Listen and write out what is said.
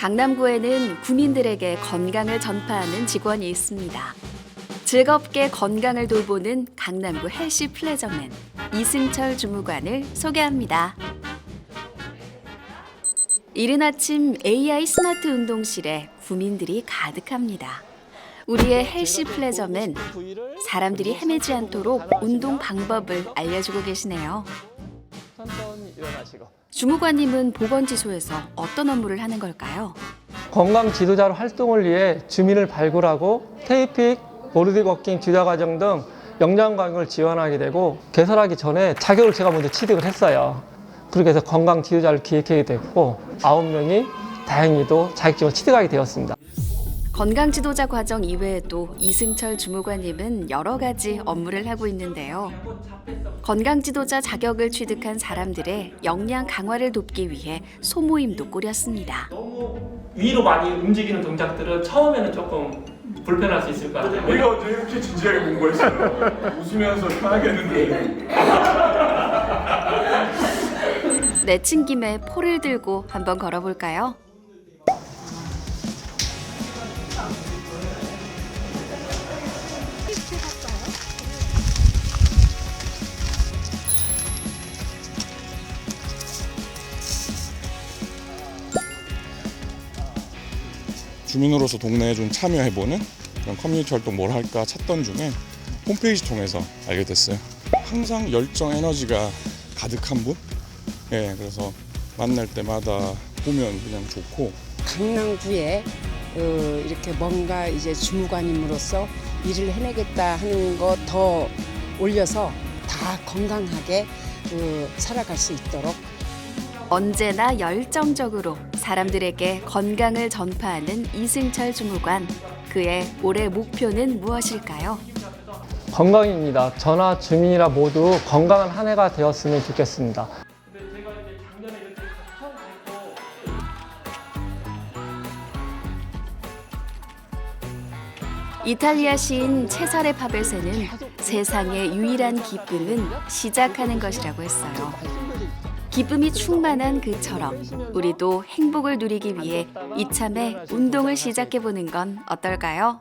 강남구에는 구민들에게 건강을 전파하는 직원이 있습니다. 즐겁게 건강을 돌보는 강남구 헬시 플레저맨 이승철 주무관을 소개합니다. 이른 아침 AI 스마트 운동실에 구민들이 가득합니다. 우리의 헬시 플레저맨 사람들이 헤매지 않도록 운동 방법을 알려주고 계시네요. 천천히 일어나시고 주무관님은 보건지소에서 어떤 업무를 하는 걸까요? 건강 지도자로 활동을 위해 주민을 발굴하고 테이픽, 보르디 워킹 지도자 과정 등 역량 과정을 지원하게 되고 개설하기 전에 자격을 제가 먼저 취득을 했어요. 그렇게 해서 건강 지도자를 기획하게 됐고 아홉 명이 다행히도 자격증을 취득하게 되었습니다. 건강 지도자 과정 이외에도 이승철 주무관님은 여러 가지 업무를 하고 있는데요. 건강 지도자 자격을 취득한 사람들의 역량 강화를 돕기 위해 소모임도 꾸렸습니다. 너무 위로 많이 움직이는 동작들은 처음에는 조금 불편할 수 있을 것 같아요. 우리가 언제 이렇게 진지하게 공부했어요? 웃으면서 편하게 했는데 내친 김에 포를 들고 한번 걸어볼까요? 주민으로서 동네에 좀 참여해보는 그런 커뮤니티 활동 뭘 할까 찾던 중에 홈페이지 통해서 알게 됐어요. 항상 열정 에너지가 가득한 분? 예, 그래서 만날 때마다 보면 그냥 좋고 강남구에 어, 이렇게 뭔가 이제 주무관님으로서 일을 해내겠다 하는 거 더 올려서 다 건강하게 어, 살아갈 수 있도록 언제나 열정적으로 사람들에게 건강을 전파하는 이승철 주무관. 그의 올해 목표는 무엇일까요? 건강입니다. 저나 주민이라 모두 건강한 한 해가 되었으면 좋겠습니다. 이탈리아 시인 체사레 파베세는 세상의 유일한 기쁨은 시작하는 것이라고 했어요. 기쁨이 충만한 그처럼 우리도 행복을 누리기 위해 이참에 운동을 시작해 보는 건 어떨까요?